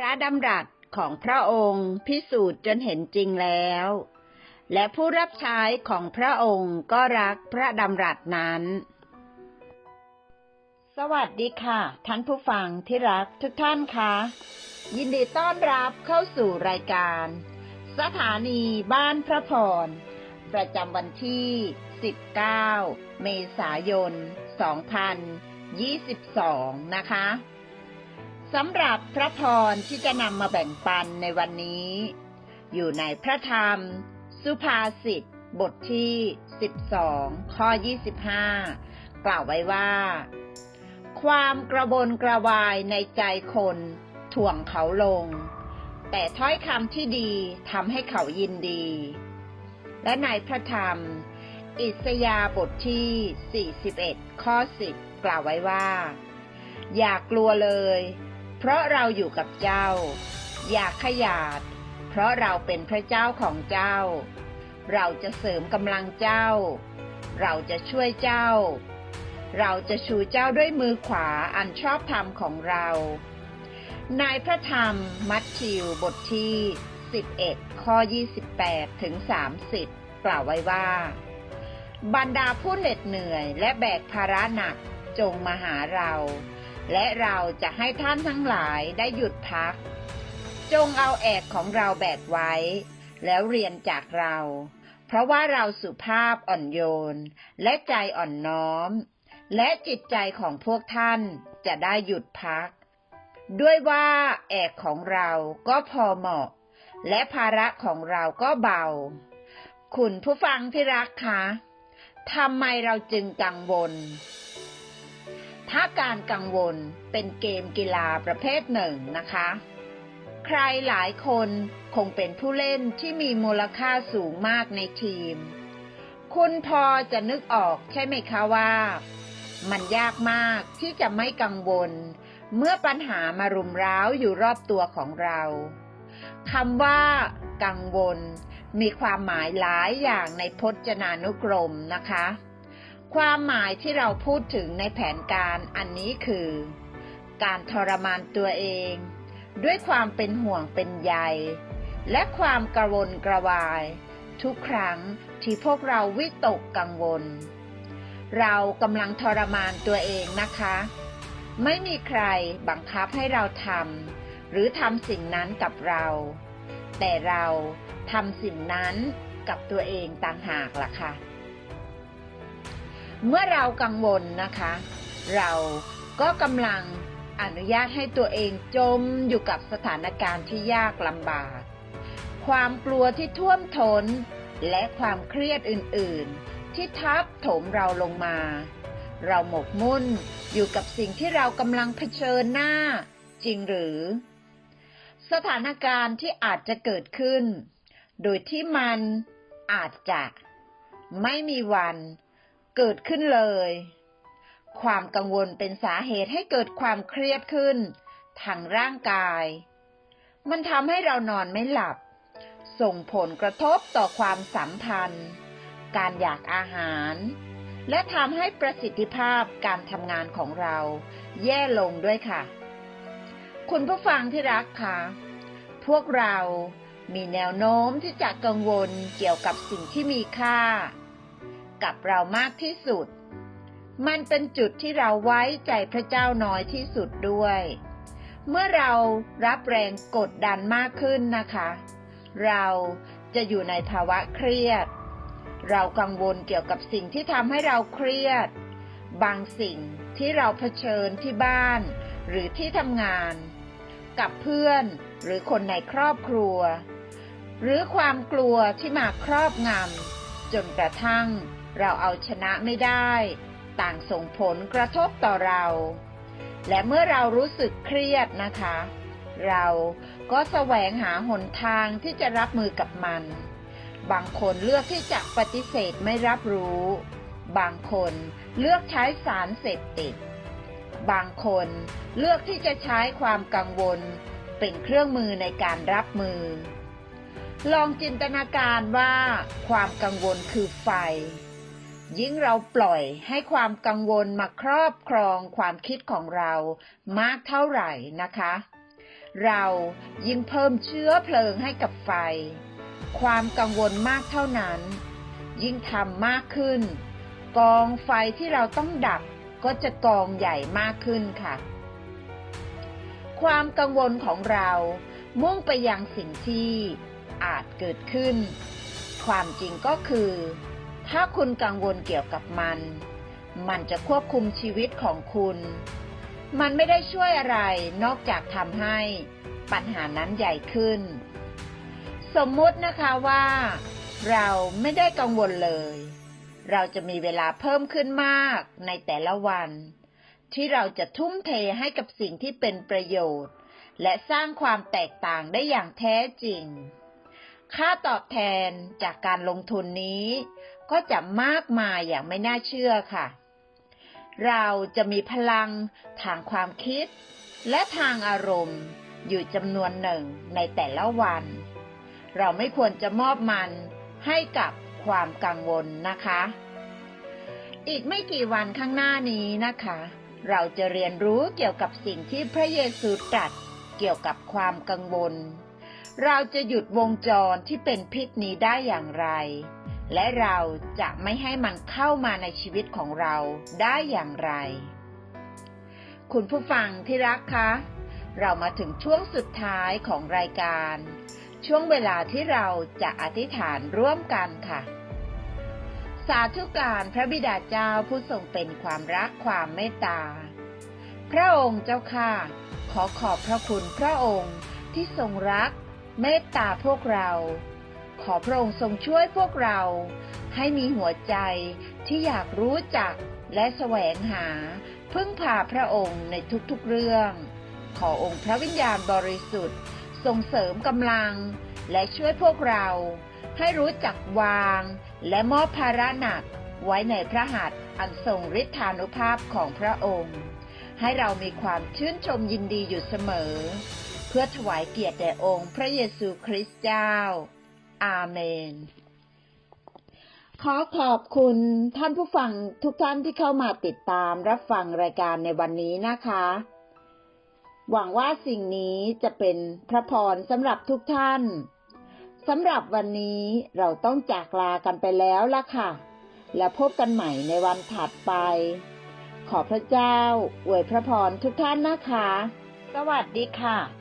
ระดำรัสของพระองค์พิสูจน์จนเห็นจริงแล้ว และผู้รับใช้ของพระองค์ก็รักพระดำรัสนั้น สวัสดีค่ะ ท่านผู้ฟังที่รักทุกท่านคะยินดีต้อนรับเข้าสู่รายการ สถานีบ้านพระพร ประจำวันที่ 19 เมษายน 2022 นะคะ สำหรับพระพรที่จะนำมาแบ่งปันในวันนี้ อยู่ในพระธรรม สุภาษิตบทที่ 12 ข้อ 25 กล่าวไว้ว่า ความกระบนกระวายในใจคนถ่วงเขาลง แต่ถ้อยคำที่ดีทำให้เขายินดี และในพระธรรม อิสยาบทที่ 41 ข้อ 10 กล่าวไว้ว่า อย่ากลัวเลย เพราะเราอยู่กับเจ้า อย่าขยาด เพราะเราเป็นพระเจ้าของเจ้า เราจะเสริมกำลังเจ้า เราจะช่วยเจ้า เราจะชูเจ้าด้วยมือขวาอันชอบธรรมของเราในพระธรรมมัทธิวบทที่ 11 ข้อ 28 ถึง 30 กล่าวไว้ว่า บรรดาผู้เหน็ดเหนื่อยและแบกภาระหนักจงมาหาเรา และเราจะให้ท่านทั้งหลายได้หยุดพัก จงเอาแอกของเราแบกไว้ แล้วเรียนจากเรา เพราะว่าเราสุภาพอ่อนโยน และใจอ่อนน้อม และจิตใจของพวกท่านจะได้หยุดพัก ด้วยว่าแอกของเราก็พอเหมาะ และภาระของเราก็เบา คุณผู้ฟังที่รักคะทำไมเราจึงกังวล ถ้าการกังวลเป็นเกมกีฬาประเภทหนึ่งนะคะ ใครหลายคนคงเป็นผู้เล่นที่มีมูลค่าสูงมากในทีม คุณพอจะนึกออกใช่ไหมคะว่า มันยากมากที่จะไม่กังวล เมื่อปัญหามารุมร้าวอยู่รอบตัวของเราคำว่า กังวล มีความหมายหลายอย่างในพจนานุกรมนะคะ ความหมายที่เราพูดถึงในแผนการอันนี้คือ การทรมานตัวเอง ด้วยความเป็นห่วงเป็นใย และความกระวนกระวาย ทุกครั้งที่พวกเราวิตกกังวล เรากำลังทรมานตัวเองนะคะ ไม่มีใครบังคับให้เราทำหรือทำสิ่งนั้นกับเรา แต่เราทำสิ่งนั้นกับตัวเองต่างหากล่ะค่ะ เมื่อเรากังวลนะคะ เราก็กำลังอนุญาตให้ตัวเองจมอยู่กับสถานการณ์ที่ยากลำบาก ความกลัวที่ท่วมทนและความเครียดอื่นๆ ที่ทับถมเราลงมา เราหมกมุ่นอยู่กับสิ่งที่เรากำลังเผชิญหน้า จริงหรือ สถานการณ์ที่อาจจะเกิดขึ้น โดยที่มันอาจจะไม่มีวัน เกิดขึ้นเลย ความกังวลเป็นสาเหตุให้เกิดความเครียดขึ้น ทางร่างกาย มันทำให้เรานอนไม่หลับ ส่งผลกระทบต่อความสัมพันธ์ การอยากอาหาร และทำให้ประสิทธิภาพการทำงานของเรา แย่ลงด้วยค่ะ คุณผู้ฟังที่รักค่ะพวกเรามีแนวโน้มที่จะกังวลเกี่ยวกับสิ่งที่มีค่า กับเรามากที่สุด มันเป็นจุดที่เราไว้ใจพระเจ้าน้อยที่สุดด้วย เมื่อเรารับแรงกดดันมากขึ้นนะคะ เราจะอยู่ในภาวะเครียด เรากังวลเกี่ยวกับสิ่งที่ทำให้เราเครียด บางสิ่งที่เราเผชิญที่บ้าน หรือที่ทำงาน กับเพื่อนหรือคนในครอบครัว หรือความกลัวที่มาครอบงำจนกระทั่ง เราเอาชนะไม่ได้ ต่างส่งผลกระทบต่อเรา และเมื่อเรารู้สึกเครียดนะคะ เราก็แสวงหาหนทางที่จะรับมือกับมัน บางคนเลือกที่จะปฏิเสธไม่รับรู้ บางคนเลือกใช้สารเสพติด บางคนเลือกที่จะใช้ความกังวลเป็นเครื่องมือในการรับมือ ลองจินตนาการว่าความกังวลคือไฟ ยิ่งเราปล่อยให้ความกังวลมาครอบครองความคิดของเรามากเท่าไหร่นะคะ เรายิ่งเพิ่มเชื้อเพลิงให้กับไฟ ความกังวลมากเท่านั้น ยิ่งทำมากขึ้น กองไฟที่เราต้องดับก็จะกองใหญ่มากขึ้นค่ะ ความกังวลของเรามุ่งไปยังสิ่งที่อาจเกิดขึ้น ความจริงก็คือ ถ้าคุณกังวลเกี่ยวกับมัน มันจะควบคุมชีวิตของคุณ มันไม่ได้ช่วยอะไรนอกจากทำให้ปัญหานั้นใหญ่ขึ้น สมมุตินะคะว่า เราไม่ได้กังวลเลย เราจะมีเวลาเพิ่มขึ้นมากในแต่ละวัน ที่เราจะทุ่มเทให้กับสิ่งที่เป็นประโยชน์ และสร้างความแตกต่างได้อย่างแท้จริง ค่าตอบแทนจากการลงทุนนี้ ก็จะมากมายอย่างไม่น่าเชื่อค่ะ เราจะมีพลังทางความคิด และทางอารมณ์อยู่จำนวนหนึ่งในแต่ละวัน เราไม่ควรจะมอบมันให้กับความกังวลนะคะ อีกไม่กี่วันข้างหน้านี้นะคะ เราจะเรียนรู้เกี่ยวกับสิ่งที่พระเยซูตรัสเกี่ยวกับความกังวล เราจะหยุดวงจรที่เป็นพิษนี้ได้อย่างไร และเราจะไม่ให้มันเข้ามาในชีวิตของเราได้อย่างไร คุณผู้ฟังที่รักคะ เรามาถึงช่วงสุดท้ายของรายการ ช่วงเวลาที่เราจะอธิษฐานร่วมกันค่ะ สาธุการพระบิดาเจ้าผู้ทรงเป็นความรักความเมตตา พระองค์เจ้าค่ะ ขอขอบพระคุณพระองค์ที่ทรงรัก เมตตาพวกเรา อพระองค์ทรงช่วยพวกเรา ให้มีหัวใจที่อยากรู้จักและแสวงหา พึ่งพาพระองค์ในทุกๆเรื่อง ขอองค์พระวิญญาณบริสุทธิ์ส่งเสริมกำลัง และช่วยพวกเรา ให้รู้จักวาง และมอบภาระหนักไว้ในพระหัตถ์อันทรงฤทธานุภาพของพระองค์ ให้เรามีความชื่นชมยินดีอยู่เสมอ เพื่อถวายเกียรติแด่องค์พระเยซูคริสต์เจ้า อาเมน ขอขอบคุณท่านผู้ฟังทุกท่านที่เข้ามาติดตามรับฟังรายการในวันนี้นะคะ หวังว่าสิ่งนี้จะเป็นพระพรสำหรับทุกท่านสำหรับวันนี้เราต้องจากลากันไปแล้วล่ะค่ะ แล้วพบกันใหม่ในวันถัดไป ขอพระเจ้าอวยพระพรทุกท่านนะคะ สวัสดีค่ะ